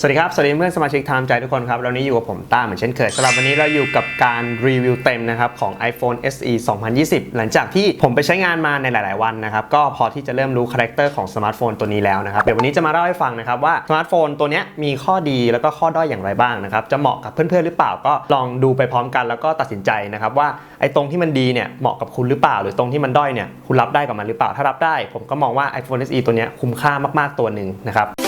สวัสดีครับ สวัสดีเพื่อนสมาชิกไทม์ใจทุกคนครับวันนี้อยู่กับผมต้าเหมือนเช่นเคยสำหรับวันนี้เราอยู่กับการรีวิวเต็มนะครับของ iPhone SE 2020 หลังจากที่ผมไปใช้งานมาในหลาย ๆ วันนะครับก็พอที่จะเริ่มรู้คาแรคเตอร์ของสมาร์ทโฟนตัวนี้แล้วนะครับเดี๋ยววันนี้จะมาเล่าให้ฟังนะครับว่าสมาร์ทโฟนตัวนี้มีข้อดีแล้วก็ข้อด้อยอย่างไรบ้างนะครับจะเหมาะกับเพื่อน ๆ หรือเปล่าก็ลองดูไปพร้อมกันแล้วก็ตัดสินใจนะครับว่าไอ้ตรงที่มันดีเนี่ยเหมาะกับคุณหรือเปล่า หรือตรงที่มันด้อยเนี่ยคุณรับได้กับมันหรือเปล่าถ้ารับได้ ผมก็มองว่า iPhone SE ตัวนี้คุ้มค่ามาก ๆ ตัวหนึ่งนะครับ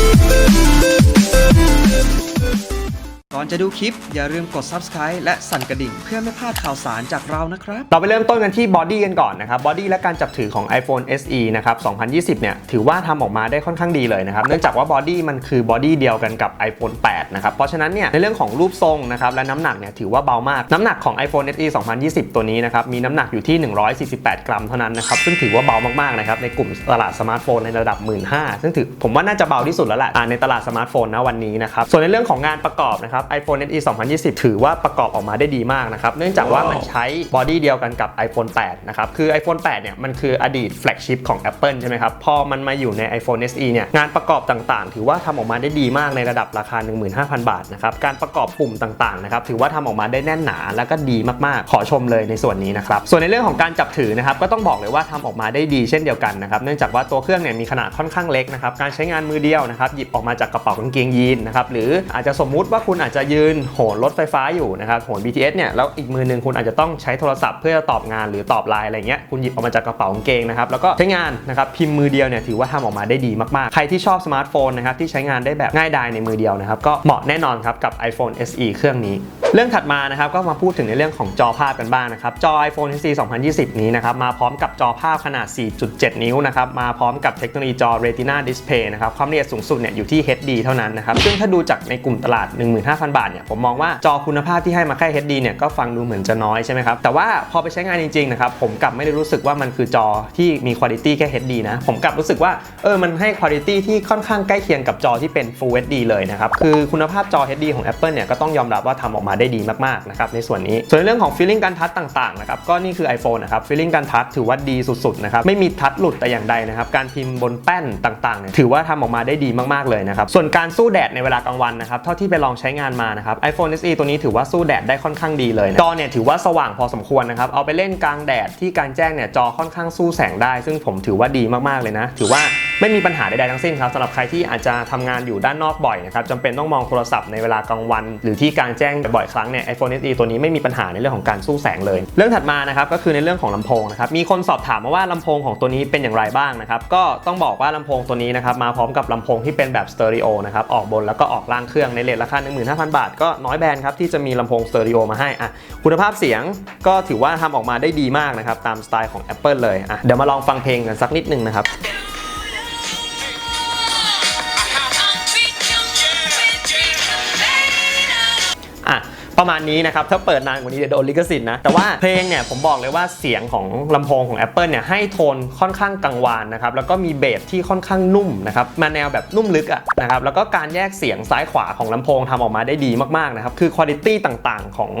อนจะดูคลิป อย่าลืมกด subscribe และสั่นกระดิ่ง เพื่อไม่พลาดข่าวสารจากเรานะครับ เราไปเริ่มต้นกันที่บอดี้กันก่อนนะครับบอดี้และการจับถือของ iPhone SE นะครับ 2020 เนี่ย ถือว่าทำออกมาได้ค่อนข้างดีเลยนะครับ เนื่องจากว่าบอดี้มันคือบอดี้เดียวกันกับ iPhone 8 นะครับ เพราะฉะนั้นเนี่ยในเรื่องของรูปทรงนะครับและน้ำหนักเนี่ยถือว่าเบามาก น้ำหนักของ iPhone SE 2020 ตัวนี้นะครับมีน้ำหนักอยู่ที่ 148 กรัมเท่านั้นนะครับซึ่งถือว่าเบามากๆนะครับในกลุ่มตลาดสมาร์ทโฟนในระดับ 15ซึ่งถือผมว่าน่าจะเบาที่สุดแล้วแหละในตลาดสมาร์ทโฟนนะวันนี้นะครับส่วนในเรื่องของงานประกอบนะครับ iPhone SE 2020 ถือว่าประกอบออกมาได้ดีมากนะครับเนื่องจากว่ามันใช้บอดี้เดียวกันกับ iPhone 8 นะครับ คือ iPhone 8 เนี่ย มันคืออดีตแฟลกชิพของ Apple ใช่ไหมครับ พอมันมาอยู่ใน iPhone SE เนี่ย งานประกอบต่างๆ ถือว่าทำออกมาได้ดีมากในระดับราคา 15,000 บาทนะครับ การประกอบปุ่มต่างๆ นะครับ ถือว่าทำออกมาได้แน่นหนาแล้วก็ดีมากๆ ขอชมเลยในส่วนนี้นะครับ ส่วนในเรื่องของการจับถือนะครับ ก็ต้องบอกเลยว่าทำออกมาได้ดีเช่นเดียวกันนะครับ เนื่องจากว่าตัวเครื่องเนี่ยมีขนาดค่อนข้างเล็กนะครับ การใช้งานมือเดียวนะครับ หยิบออกมาจากกระเป๋ากางเกงยีนนะครับ หรืออาจจะสมมุติว่าคุณอาจจะยืนโหนรถไฟฟ้าอยู่นะครับโหน BTS เนี่ยแล้วอีกมือหนึ่งคุณอาจจะต้องใช้โทรศัพท์เพื่อตอบงานหรือตอบไลน์อะไรเงี้ยคุณหยิบออกมาจากกระเป๋ากางเกงนะครับแล้วก็ใช้งานนะครับพิมพ์มือเดียวเนี่ยถือว่าทำออกมาได้ดีมากๆ ใครที่ชอบสมาร์ทโฟนนะครับที่ใช้งานได้แบบง่ายดายในมือเดียวนะครับก็เหมาะแน่นอนครับกับ iPhone SE เครื่องนี้ เรื่องถัดมานะครับก็มาพูดถึงในเรื่องของจอภาพกันบ้างนะครับจอ iPhone SE 2020 นี้นะครับมาพร้อมกับจอภาพขนาด 4.7 นิ้วนะครับมาพร้อมกับเทคโนโลยีจอ Retina Display นะครับความละเอียดสูงสุดเนี่ยอยู่ที่ HD เท่านั้นนะครับซึ่งถ้าดูจากในกลุ่มตลาด 15,000 บาทเนี่ยผมมองว่าจอคุณภาพที่ให้มาแค่ HD เนี่ยก็ฟังดูเหมือนจะน้อยใช่ไหมครับแต่ว่าพอไปใช้งานจริงๆนะครับผมกลับไม่ได้รู้สึกว่ามันคือจอที่มีคุณภาพแค่ HD นะผมกลับรู้สึกว่าเออมันให้คุณภาพที่ค่อนข้างใกล้เคียงกับจอที่เป็น Full HD เลยนะครับคือคุณภาพจอ HD ของ Apple เนี่ยก็ต้องยอมรับว่าทำออกมาได้ดีมากๆนะครับในส่วนนี้ ส่วนในเรื่องของ feeling การทัชต่างๆนะครับก็นี่คือ iPhone นะครับ feeling การทัชถือว่าดีสุดๆนะครับไม่มีทัชหลุดแต่อย่างใดนะครับการพิมพ์บนแป้นต่างๆเนี่ยถือว่าทำออกมาได้ดีมากๆเลยนะครับส่วนการสู้แดดในเวลากลางวันนะครับเท่าที่ไปลองใช้งานมานะครับ iPhone SE ตัวนี้ถือว่าสู้แดดได้ค่อนข้างดีเลยนะจอเนี่ยถือว่าสว่างพอสมควรนะครับเอาไปเล่นกลางแดดที่กลางแจ้งเนี่ยจอค่อนข้างสู้แสงได้ ซึ่งผมถือว่าดีมากๆเลยนะถือว่า ไม่มีปัญหาใดๆทั้งสิ้นครับสำหรับใครที่อาจจะทำงานอยู่ด้านนอกบ่อยนะครับจำเป็นต้องมองโทรศัพท์ในเวลากลางวัน หรือที่กลางแจ้งบ่อยครั้งเนี่ย iPhone SE ตัวนี้ไม่มีปัญหาในเรื่องของการสู้แสงเลย เรื่องถัดมานะครับก็คือในเรื่องของลำโพงนะครับมีคนสอบถามมาว่าลำโพงของตัวนี้เป็นอย่างไรบ้างนะครับก็ต้องบอกว่าลำโพงตัวนี้นะครับมาพร้อมกับลำโพงที่เป็นแบบสเตอริโอนะครับออกบนแล้วก็ออกล่างเครื่องในเลทราคา15,000 บาท ก็น้อยแบรนด์ครับที่จะมีลำโพงสเตอริโอมาให้อะคุณภาพเสียงก็ถือว่าทำออกมาได้ดีมากนะครับตามสไตล์ของ Apple เลยอะเดี๋ยวมาลองฟังเพลงกันสักนิดนึงนะครับ ประมาณนี้นะครับ ถ้าเปิดนานกว่านี้เดี๋ยวโดนลิขสิทธิ์นะ แต่ว่าเพลงเนี่ยผมบอกเลยว่าเสียงของลำโพงของ Apple เนี่ยให้โทนค่อนข้างกังวานนะครับ แล้วก็มีเบสที่ค่อนข้างนุ่มนะครับ มาแนวแบบนุ่มลึกอะนะครับ แล้วก็การแยกเสียงซ้ายขวาของลำโพงทำออกมาได้ดีมากๆนะครับ คือคุณภาพต่างๆของ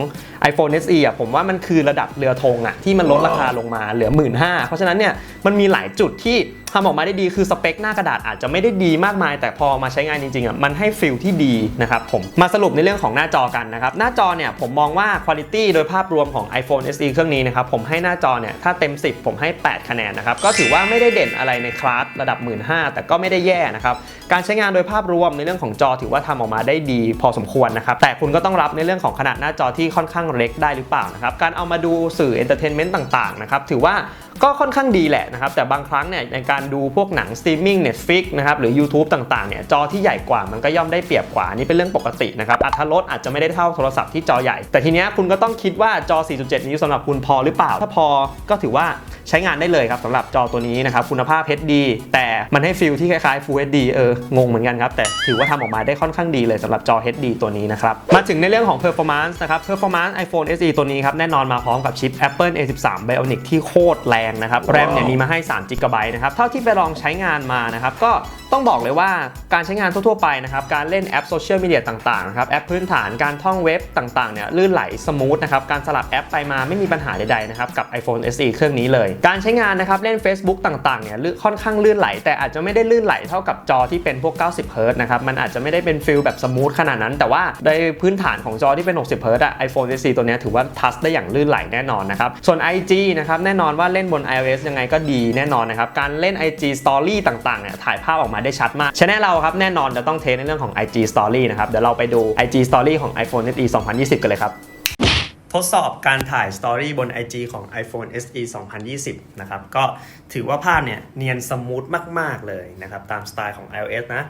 iPhone SE อะผมว่ามันคือระดับเรือธงอะที่มันลดราคาลงมาเหลือ 1 5ื่นเพราะฉะนั้นเนี่ยมันมีหลายจุดที่ ทำออกมาได้ดีคือสเปคหน้ากระดาษอาจจะไม่ได้ดีมากมาย แต่พอมาใช้งานจริงๆอะมันให้ฟิลที่ดีนะครับผมมาสรุปในเรื่องของหน้าจอกันนะครับหน้าจอเนี่ยผมมองว่าคุณภาพโดยภาพรวมของ iPhone SE เครื่องนี้นะครับผมให้หน้าจอเนี่ยถ้าเต็ม 10 ผมให้ 8 คะแนนนะครับก็ถือว่าไม่ได้เด่นอะไรในคลาสระดับ 1 5ื่นแต่ก็ไม่ได้แย่นะครับการใช้งานโดยภาพรวมในเรื่องของจอถือว่าทำออกมาได้ดี พอสมควรนะครับแต่คุณก็ต้องรับในเรื่องของขนาดหน้าจอที่ค่อนข้างเล็กได้หรือเปล่านะครับการเอามาดูสื่อเอนเตอร์เทนเมนต์ต่างๆนะครับถือว่าก็ค่อนข้างดีแหละนะครับแต่บางครั้งเนี่ยในการดูพวกหนังสตรีมมิ่ง Netflix นะครับหรือ YouTube ต่างๆเนี่ยจอที่ใหญ่กว่ามันก็ย่อมได้เปรียบกว่านี่เป็นเรื่องปกตินะครับอัตราลดอาจจะไม่ได้เท่าโทรศัพท์ที่จอใหญ่ แต่ทีเนี้ยคุณก็ต้องคิดว่าจอ 4.7 นิ้วสำหรับคุณพอหรือเปล่า ถ้าพอก็ถือว่า ใช้งานได้เลยครับสำหรับจอตัวนี้นะครับคุณภาพ HD แต่มันให้ฟิลที่คล้ายๆ Full HD เอองงเหมือนกันครับ แต่ถือว่าทำออกมาได้ค่อนข้างดีเลยสำหรับจอ HD ตัวนี้นะครับ มาถึงในเรื่องของ performance นะครับ performance iPhone SE ตัวนี้ครับ แน่นอนมาพร้อมกับชิป Apple A13 Bionic ที่โคตรแรงนะครับ แรมเนี่ยมีมาให้3 g b นะครับ เท่าที่ไปลองใช้งานมานะครับ ก็ต้องบอกเลยว่าการใช้งานทั่วๆไปนะครับ การเล่นแอปโซเชียลมีเดียต่างๆนะครับ แอปพื้นฐานการท่องเว็บต่างๆเนี่ยลื่นไหลสมูทนะครับการสลับแอปไปมาไม่มีปัญหาใดๆนะครับกับ iPhone SE เครื่องนี้เลยการใช้งานนะครับเล่น Facebook ต่างๆเนี่ยลื่นค่อนข้างลื่นไหล แต่อาจจะไม่ได้ลื่นไหลเท่ากับจอที่เป็นพวก 90 h z นะครับมันอาจจะไม่ได้เป็นฟิลแบบสมูทขนาดนั้น แต่ว่าในพื้นฐานของจอที่เป็น 60 h z อะ iPhone SE ตัวนี้ถือว่าทัชได้อย่างลื่นไหลแน่นอนนะครับส่วน IG นะครับแน่นอนว่าเล่นบน iOS ยังไงก็ดีแน่นอนนะครับการเล่น IG Story ต่างๆเนี่ยถ่ายภาพออกมาได้ชัดมากชแนลเราครับแน่นอนจะต้องเทสในเรื่องของ IG Story นะครับเดี๋ยวเราไปดู IG Story ของ iPhone SE 2020 กันเลยครับ ทดสอบการถ่ายสตอรี่บน IG ของ iPhone SE 2020 นะครับ ก็ถือว่าภาพเนี่ยเนียนสมูทมาก ๆ เลยนะครับ ตามสไตล์ของ iOS นะ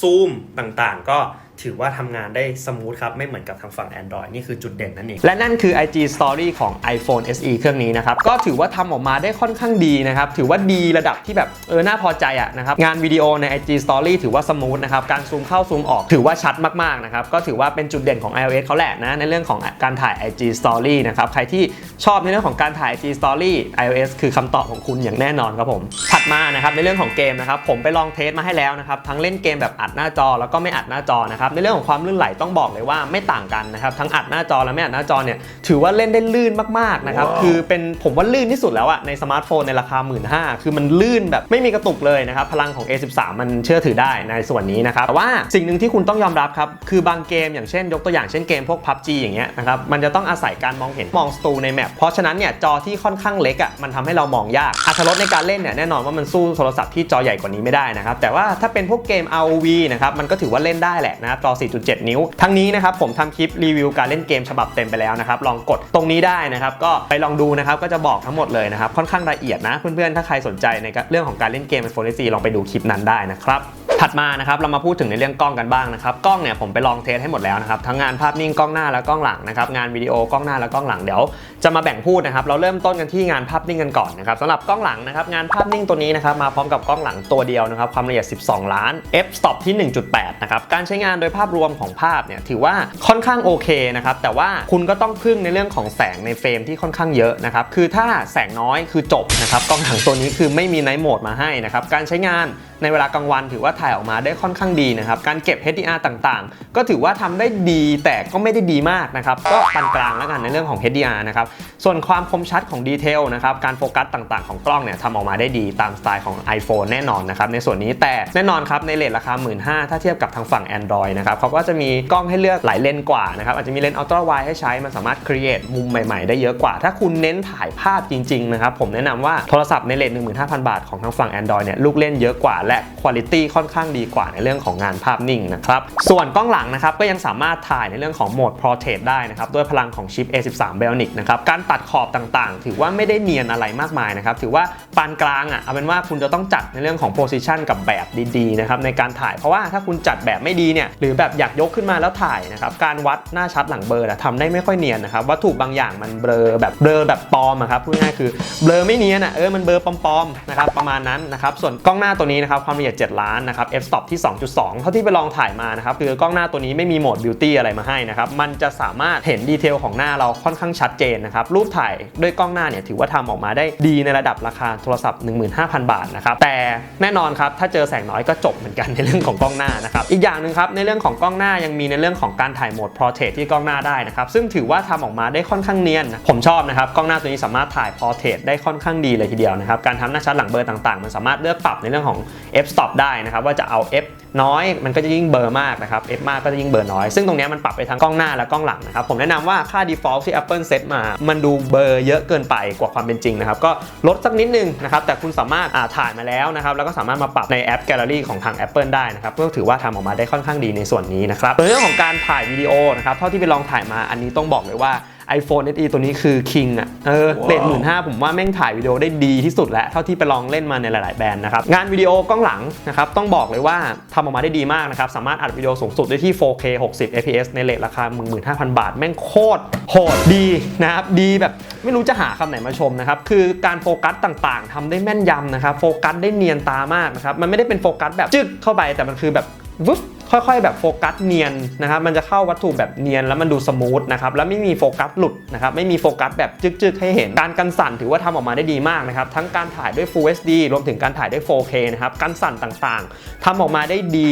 ซูมต่างๆ ก็ ถือว่าทำงานได้สมูทครับ ไม่เหมือนกับทางฝั่ง Android นี่คือจุดเด่นนั่นเอง และนั่นคือ IG Story ของ iPhone SE เครื่องนี้นะครับ ก็ถือว่าทำออกมาได้ค่อนข้างดีนะครับ ถือว่าดีระดับที่แบบเออน่าพอใจอะนะครับ งานวิดีโอใน IG Story ถือว่าสมูทนะครับ การซูมเข้าซูมออกถือว่าชัดมากๆนะครับ ก็ถือว่าเป็นจุดเด่นของ iOS เขาแหละนะในเรื่องของการถ่าย IG Story นะครับ ใครที่ชอบในเรื่องของการถ่าย IG Story iOS คือคำตอบของคุณอย่างแน่นอนครับผมถัดมานะครับในเรื่องของเกมนะครับผมไปลองเทสมาให้แล้วนะครับทั้งเล่นเกมแบบอัดหน้าจอแล้วก็ไม่อัดหน้าจอนะครับในเรื่องของความลื่นไหลต้องบอกเลยว่าไม่ต่างกันนะครับทั้งอัดหน้าจอและไม่อัดหน้าจอเนี่ยถือว่าเล่นได้ลื่นมากๆนะครับคือเป็นผมว่าลื่นที่สุดแล้วอะในสมาร์ทโฟนในราคา 1 5ื่นคือมันลื่นแบบไม่มีกระตุกเลยนะครับพลังของ A13 มันเชื่อถือได้ในส่วนนี้นะครับแต่ว่าสิ่งหนึ่งที่คุณต้องยอมรับครับคือบางเกมอย่างเช่น ยกตัวอย่างเช่นเกมพวก PUBG อย่างเงี้ยนะครับมันจะต้องอาศัยการมองเห็นมองสตูในแมปเพราะฉะนั้นเนี่ยจอที่ค่อนข้างเล็กอะมันทำให้เรามองยากอัตรสในการเล่นเนี่ยแน่นอนว่ามันสู้โทรศัพท์ที่จอใหญ่กว่านี้ไม่ได้นะครับแต่ว่าถ้าเป็นพวกเกม ROV นะครับมันก็ถือว่าเล่นได้แหละนะครับจอ 4.7 นิ้ว ทั้งนี้นะครับผมทำคลิปรีวิวการเล่นเกมฉบับเต็มไปแล้วนะครับ ลองกดตรงนี้ได้นะครับ ก็ไปลองดูนะครับ ก็จะบอกทั้งหมดเลยนะครับ ค่อนข้างละเอียดนะ เพื่อนๆ ถ้าใครสนใจในเรื่องของการเล่นเกมบนโฟลิซีลองไปดูคลิปนั้นได้นะครับ ถัดมานะครับเรามาพูดถึงในเรื่องกล้องกันบ้างนะครับกล้องเนี่ยผมไปลองเทสให้หมดแล้วนะครับทั้งงานภาพนิ่งกล้องหน้าและกล้องหลังนะครับงานวิดีโอกล้องหน้าและกล้องหลังเดี๋ยวจะมาแบ่งพูดนะครับเราเริ่มต้นกันที่งานภาพนิ่งกันก่อนนะครับสำหรับกล้องหลังนะครับงานภาพนิ่งตัวนี้นะครับมาพร้อมกับกล้องหลังตัวเดียวนะครับความละเอียด 12 ล้าน f stop ที่ 1.8 นะครับการใช้งานโดยภาพรวมของภาพเนี่ยถือว่าค่อนข้างโอเคนะครับแต่ว่าคุณก็ต้องพึ่งในเรื่องของแสงในเฟรมที่ค่อนข้างเยอะนะครับคือถ้าแสงน้อยคือจบนะครับกล้องหลังตัวนี้คือไม่มีไนท์โหมดมาให้นะครับการใช้งานในเวลากลางวันถือว่าถ่ายออกมาได้ค่อนข้างดีนะครับ การเก็บ HDR ต่างๆ ก็ถือว่าทำได้ดีแต่ก็ไม่ได้ดีมากนะครับ ก็ปานกลางแล้วกันในเรื่องของ HDR นะครับ ส่วนความคมชัดของดีเทลนะครับ การโฟกัสต่างๆ ของกล้องเนี่ยทำออกมาได้ดีตามสไตล์ของ iPhone แน่นอนนะครับ ในส่วนนี้แต่แน่นอนครับในเลทราคา 1 5ื่นถ้าเทียบกับทางฝั่ง Android นะครับเขาก็จะมีกล้องให้เลือกหลายเลนกว่านะครับอาจจะมีเลนอัลตร้าไวให้ใช้มันสามารถ create มุมใหม่ๆ ได้เยอะกว่า ถ้าคุณเน้นถ่ายภาพจริงๆนะครับผมแนะนำว่าโทรศัพท์ในเลท15,000 บาทของทางฝั่ง Android เนี่ยลูกเล่นเยอะกว่าและ quality ค่อนข้างดีกว่าในเรื่องของงานภาพนิ่งนะครับ ส่วนกล้องหลังนะครับก็ยังสามารถถ่ายในเรื่องของโหมด Portrait ได้นะครับด้วยพลังของชิป A13 Bionic นะครับการตัดขอบต่างๆ ถือว่าไม่ได้เนียนอะไรมากมายนะครับถือว่าปานกลางอะเอาเป็นว่าคุณจะต้องจัดในเรื่องของ position กับแบบดีๆนะครับในการถ่ายเพราะว่าถ้าคุณจัดแบบไม่ดีเนี่ยหรือแบบอยากยกขึ้นมาแล้วถ่ายนะครับการวัดหน้าชัดหลังเบลอร์ทำได้ไม่ค่อยเนียนนะครับวัตถุบางอย่างมันเบลอแบบเบลอแบบปลอมอะครับพูดง่ายคือเบลอไม่เนียนอะเออมันเบลอปลอมๆนะครับประมาณนั้นนะครับส่วนกล้องหน้าตัวนี้นะครับความละเอียด 7 ล้านนะครับ f stop ที่ 2.2 เท่าที่ไปลองถ่ายมานะครับ คือกล้องหน้าตัวนี้ไม่มีโหมด beauty อะไรมาให้นะครับ มันจะสามารถเห็นดีเทลของหน้าเราค่อนข้างชัดเจนนะครับ รูปถ่ายด้วยกล้องหน้าเนี่ยถือว่าทำออกมาได้ดีในระดับราคาโทรศัพท์ 15,000 บาทนะครับ แต่แน่นอนครับ ถ้าเจอแสงน้อยก็จบเหมือนกันในเรื่องของกล้องหน้านะครับ อีกอย่างหนึ่งครับในเรื่องของกล้องหน้ายังมีในเรื่องของการถ่ายโหมด portrait ที่กล้องหน้าได้นะครับ ซึ่งถือว่าทำออกมาได้ค่อนข้างเนียน ผมชอบนะครับกล้องหน้าตัวนี้สามารถถ่าย portrait ได้ค่อนข้างดีเลยทีเดียวนะครับการทำหน้าชัดหลังเบลอต่างๆ มันสามารถเลือกปรับในเรื่องของ f stop ได้นะครับว่าจะเอา f น้อยมันก็จะยิ่งเบลอมากนะครับ f มากก็จะยิ่งเบลอน้อย ซึ่งตรงนี้มันปรับไปทั้งกล้องหน้าและกล้องหลังนะครับ ผมแนะนำว่าค่า default ที่ Apple เซตมา มันดูเบลอเยอะเกินไปกว่าความเป็นจริงนะครับ ก็ลดสักนิดนึงนะครับ แต่คุณสามารถถ่ายมาแล้วนะครับ แล้วก็สามารถมาปรับในแอป Gallery ของทาง Apple ได้นะครับ ก็ถือว่าทำออกมาได้ค่อนข้างดีในส่วนนี้นะครับในเรื่องของการถ่ายวิดีโอนะครับ เท่าที่ไปลองถ่ายมาอันนี้ต้องบอกเลยว่า iPhone SE ตัวนี้คือ King อะเออเรทหมื่นห้าผมว่าแม่งถ่ายวิดีโอได้ดีที่สุดแล้ว เท่าที่ไปลองเล่นมาในหลาย ๆ แบรนด์นะครับ งานวิดีโอกล้องหลังนะครับต้องบอกเลยว่าทำออกมาได้ดีมากนะครับ สามารถอัดวิดีโอสูงสุดได้ที่ 4K 60 fps ในเรทราคา 15,000 บาท แม่งโคตรโหดดีนะครับดีแบบไม่รู้จะหาคำไหนมาชมนะครับคือการโฟกัสต่างๆทำได้แม่นยำนะครับโฟกัสได้เนียนตามากนะครับมันไม่ได้เป็นโฟกัสแบบจึ๊กเข้าไปแต่มันคือแบบวึบ ค่อยๆ แบบโฟกัสเนียนนะครับ มันจะเข้าวัตถุแบบเนียนแล้วมันดูสมูทนะครับ แล้วไม่มีโฟกัสหลุดนะครับ ไม่มีโฟกัสแบบจึกๆ ให้เห็น การกันสั่นถือว่าทำออกมาได้ดีมากนะครับ ทั้งการถ่ายด้วย Full HD รวมถึงการถ่ายด้วย 4K นะครับ กันสั่นต่างๆทำออกมาได้ดี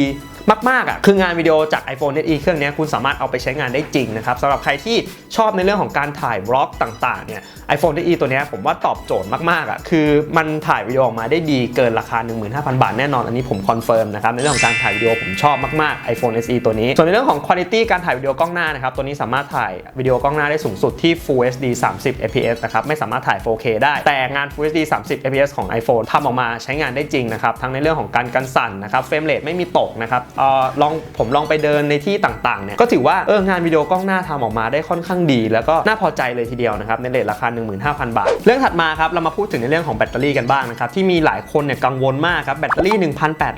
มากๆอะคืองานวิดีโอจาก iPhone SE เครื่องนี้คุณสามารถเอาไปใช้งานได้จริงนะครับสำหรับใครที่ชอบในเรื่องของการถ่ายบล็อกต่างๆเนี่ย iPhone SE ตัวนี้ผมว่าตอบโจทย์มากๆอะคือมันถ่ายวิดีโอออกมาได้ดีเกินราคา 15,000 บาทแน่นอนอันนี้ผมคอนเฟิร์มนะครับในเรื่องของการถ่ายวิดีโอผมชอบมากๆ iPhone SE ตัวนี้ ส่วนในเรื่องของคุณภาพการถ่ายวิดีโอกล้องหน้านะครับตัวนี้สามารถถ่ายวิดีโอกล้องหน้าได้สูงสุดที่ Full HD 30 fps นะครับไม่สามารถถ่าย 4K ได้ แต่งาน Full HD 30 fps ของ iPhone ทำออกมาใช้งานได้จริงนะครับทั้งในเรื่องของการกันสั่นนะครับเฟรมเรทไม่มีตกนะครับออลองผมลองไปเดินในที่ต่างๆเนี่ยก็ถือว่าเอองานวิดีโอกล้องหน้าทำออกมาได้ค่อนข้างดี แล้วก็น่าพอใจเลยทีเดียวนะครับในเรทราคา 15,000 บาท เรื่องถัดมาครับเรามาพูดถึงในเรื่องของแบตเตอรี่กันบ้างนะครับที่มีหลายคนเนี่ยกังวลมากครับแบตเตอรี่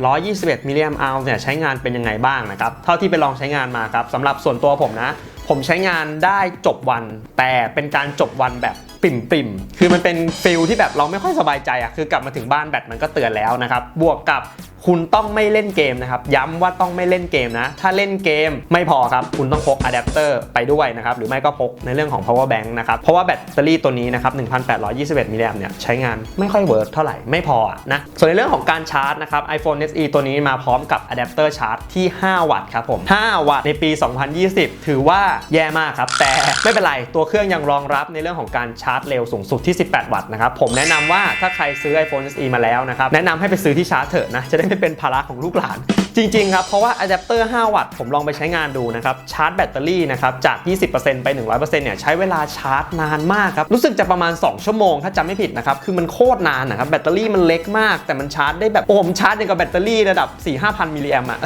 1,821มิลลิแอมป์อาวเนี่ยใช้งานเป็นยังไงบ้างนะครับเท่าที่ไปลองใช้งานมาครับสำหรับส่วนตัวผมนะผมใช้งานได้จบวัน แต่เป็นการจบวันแบบปิ่มปิ่มๆคือมันเป็นฟิลที่แบบเราไม่ค่อยสบายใจอะคือกลับมาถึงบ้านแบตมันก็เตือนแล้วนะครับ บวกกับคุณต้องไม่เล่นเกมนะครับ ย้ำว่าต้องไม่เล่นเกมนะ ถ้าเล่นเกมไม่พอครับ คุณต้องพกอะแดปเตอร์ไปด้วยนะครับ หรือไม่ก็พกในเรื่องของ power bank นะครับ เพราะว่าแบตเตอรี่ตัวนี้นะครับ 1,821มิลลิแอมเนี่ยใช้งานไม่ค่อยเวิร์กเท่าไหร่ไม่พออะนะ ส่วนในเรื่องของการชาร์จนะครับ iPhone SE ตัวนี้มาพร้อมกับอะแดปเตอร์ชาร์จที่ 5 วัตต์ครับผม 5 วัตต์ในปี 2020 ถือว่าแย่มากครับ แต่ไม่เป็นไร ตัวเครื่องยังรองรับในเรื่องของการชาร์จเร็วสูงสุดที่ 18 วัตต์นะครับ ผมแนะนำว่าถ้าใครซื้อ iPhone SE มาแล้วนะครับ แนะนำให้ไปซื้อที่ชาร์จเถอะนะ จะได้ไม่เป็นภาระของลูกหลาน จริงๆครับ เพราะว่าอะแดปเตอร์ 5 วัตต์ผมลองไปใช้งานดูนะครับ ชาร์จแบตเตอรี่นะครับ จาก 20%ไป 100%เนี่ยใช้เวลาชาร์จนานมากครับ รู้สึกจะประมาณ 2 ชั่วโมง ถ้าจำไม่ผิดนะครับ คือมันโคตรนานนะครับแบตเตอรี่มันเล็กมาก แต่มันชาร์จได้แบบโอ้มชาร์จอย่างกับแบตเตอรี่ระดับ 4-5,000 มิลลิแอมป์อะ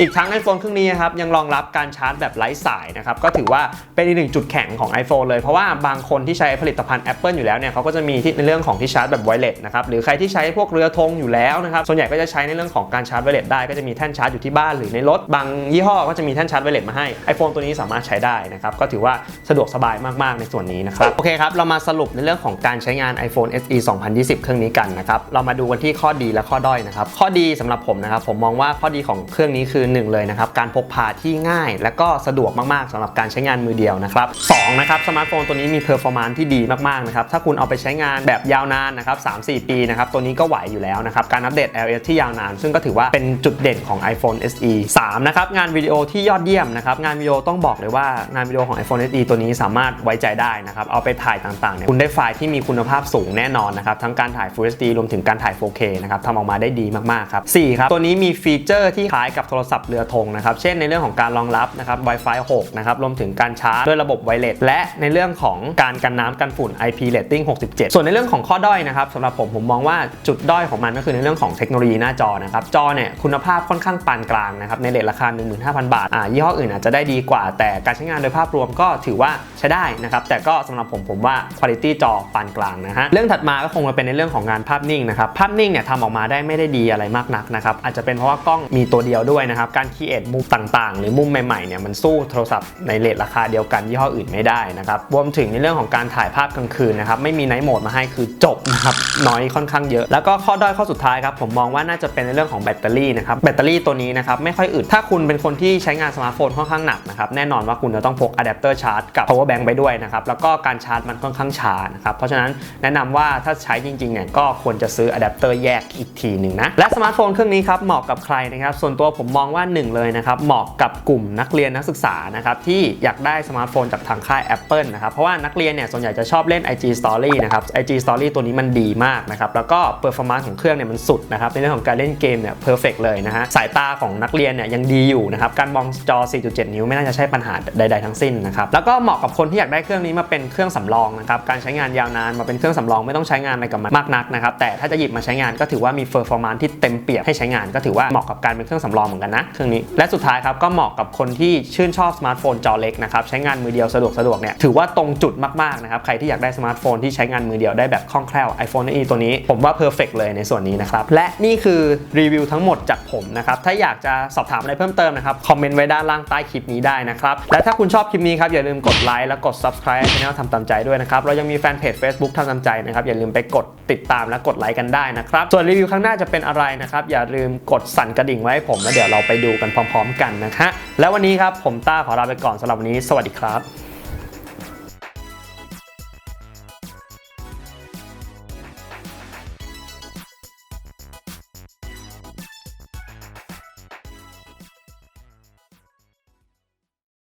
อีกทั้ง iPhone เครื่องนี้นครับยังรองรับการชาร์จแบบไร้สายนะครับก็ถือว่าเป็นอีกหนึ่งจุดแข็งของ iPhone เลยเพราะว่าบางคนที่ใช้ผลิตภัณฑ์ Apple อยู่แล้วเนี่ยเขาก็จะมีที่ในเรื่องของที่ชาร์จแบบไวเลสนะครับหรือใครที่ใช้พวกเรือธงอยู่แล้วนะครับส่วนใหญ่ก็จะใช้ในเรื่องของการชาร์จไวเลสได้ก็จะมีแท่นชาร์จอยู่ที่บ้านหรือในรถ บางยี่ห้อก็จะมีแท่นชาร์จไวเลสมาให้ iPhone ตัวนี้สามารถใช้ได้นะครับ ก็ถือว่าสะดวกสบายมาก ๆ ในส่วนนี้นะครับ โอเคครับ เรามาสรุปในเรื่องของการใช้งาน iPhone SE 2020 เครื่องนี้กันนะครับ เรามาดูกันที่ข้อดีและข้อด้อยนะครับ ข้อดีสำหรับผมนะครับ ผมมองว่าข้อดีของเครื่องนี้คือ 1 เลยนะครับ การพกพาที่ง่าย และก็สะดวกมาก ๆสำหรับการใช้งานมือเดียวนะครับสองนะครับสมาร์ทโฟนตัวนี้มีเพอร์ฟอร์มานซ์ที่ดีมากๆนะครับถ้าคุณเอาไปใช้งานแบบยาวนานนะครับ3-4 ปีนะครับตัวนี้ก็ไหวอยู่แล้วนะครับการอัปเดต iOS ที่ยาวนาน ซึ่งก็ถือว่าเป็นจุดเด่นของ iPhone SE 3นะครับงานวิดีโอที่ยอดเยี่ยมนะครับงานวิดีโอต้องบอกเลยว่างานวิดีโอของ iPhone SE ตัวนี้สามารถไว้ใจได้นะครับเอาไปถ่ายต่างๆเนี่ยคุณได้ไฟล์ที่มีคุณภาพสูงแน่นอนนะครับทั้งการถ่าย Full HD รวมถึงการถ่าย 4K นะครับทำออกมาได้ดีมากๆครับ4ครับตัวนี้มีฟีเจอร์ที่คล้ายกับโทรศัพท์เรือธงนะครับเช่นในเรื่องของการรองรับนะครับ Wi-Fi 6นะครับรวมถึงการชาร์จด้วยระบบไวเลสและในเรื่องของการกันน้ำกันฝุ่น IP rating 67 ส่วนในเรื่องของข้อด้อยนะครับสำหรับผมผมมองว่าจุดด้อยของมันก็คือในเรื่องของเทคโนโลยีหน้าจอนะครับจอเนี่ยคุณภาพค่อนข้างปานกลางนะครับในเรทราคา 15,000 บาทอ่ายี่ห้ออื่นอาจจะได้ดีกว่า แต่การใช้งานโดยภาพรวมก็ถือว่าใช้ได้นะครับแต่ก็สำหรับผมผมว่าคุณภาพจอปานกลางนะฮะเรื่องถัดมาก็คงมาเป็นในเรื่องของงานภาพนิ่งนะครับภาพนิ่งเนี่ยทำออกมาได้ไม่ได้ดีอะไรมากนักนะครับอาจจะเป็นเพราะว่ากล้องมีตัวเดียวด้วยนะครับการคีเอทมุมต่างๆ หรือมุมใหม่ๆเนี่ยมันสู้โทรศัพท์ในเรทราคาเดียวกันยี่ห้ออื่นไม่ได้นะครับรวมถึงในเรื่องของการถ่ายภาพกลางคืนนะครับไม่มีไนท์โหมดมาให้คือจบนะครับน้อยค่อนข้างเยอะ แล้วก็ข้อด้อยข้อสุดท้ายครับผมมองว่าน่าจะเป็นในเรื่องของแบตเตอรี่นะครับแบตเตอรี่ตัวนี้นะครับไม่ค่อยอึดถ้าคุณเป็นคนที่ใช้งานสมาร์ทโฟนค่อนข้างหนักนะครับแน่นอนว่าคุณจะต้องพกอะแดปเตอร์ชาร์จกับ power bank ไปด้วยนะครับแล้วก็การชาร์จมันค่อนข้างช้านะครับเพราะฉะนั้นแนะนำว่าถ้าใช้จริงๆเนี่ยก็ควรจะซื้ออะแดปเตอร์แยกอีกทีหนึ่งนะและสมาร์ทโฟนเครื่องนี้ครับเหมาะกับใครนะครับส่วนตัวผมมองว่าหนึ่งเลยนะครับเหมาะกับกลุ่มนักเรียนนักศึกษานะครับที่อยากได้สมาร์ทโฟนจากทางค่าย Apple นะครับเพราะว่านักเรียนเนี่ยส่วนใหญ่จะชอบเล่น IG Story นะครับ IG Story ตัวนี้มันดีมากนะครับแล้วก็ performance ของเครื่องเนี่ยมันสุดนะครับในเรื่องของการเล่นเกมเนี่ย perfect เลยนะฮะสายตาของนักเรียนเนี่ยยังดีอยู่นะครับ การมองจอ 4.7 นิ้วไม่น่าจะใช่ปัญหาใด ๆ ทั้งสิ้นนะครับ แล้วก็เหมาะกับคนที่อยากได้เครื่องนี้มาเป็นเครื่องสำรองนะครับ การใช้งานยาวนานมาเป็นเครื่องสำรองไม่ต้องใช้งานอะไรกับมันมากนักนะครับ แต่ถ้าจะหยิบมาใช้งานก็ถือว่ามีเฟอร์ฟอร์มานที่เต็มเปี่ยมให้ใช้งาน ก็ถือว่าเหมาะกับการเป็นเครื่องสำรองเหมือนกันนะเครื่องนี้ และสุดท้ายครับก็เหมาะกับคนที่ชื่นชอบสมาร์ทโฟนจอเล็กนะครับใช้งานมือเดียวสะดวกสะดวกเนี่ยถือว่าตรงจุดมากๆนะครับใครที่อยากได้สมาร์ทโฟนที่ใช้งานมือเดียวได้แบบคล่องแคล่ว iPhone SE ตัวนี้ ผมว่าเพอร์เฟกเลยในส่วนนี้นะครับและนี่คือรีวิวทั้งหมดจากผมนะครับถ้าอยากจะสอบถามอะไรเพิ่มเติมนะครับ คอมเมนต์ไว้ด้านล่างใต้คลิปนี้ได้นะครับ และถ้าคุณชอบคลิปนี้ครับ อย่าลืมกดไลค์และกด subscribe ช่องทำตามใจด้วยนะครับ เรายังมีแฟนเพจ Facebook ทำตามใจนะครับ อย่าลืมไปกดติดตามและกดไลค์กันได้นะครับ ส่วนรีวิวครั้งหน้าจะเป็นอะไรนะครับ อย่าลืมกดสั่นกระดิ่งไว้ให้ผมแล้วเดี๋ยวเราไปดูกันพร้อม ๆ กันนะฮะ แล้ววันนี้ครับผมต้าขอลาไปก่อนสำหรับวันนี้ สวัสดีครับ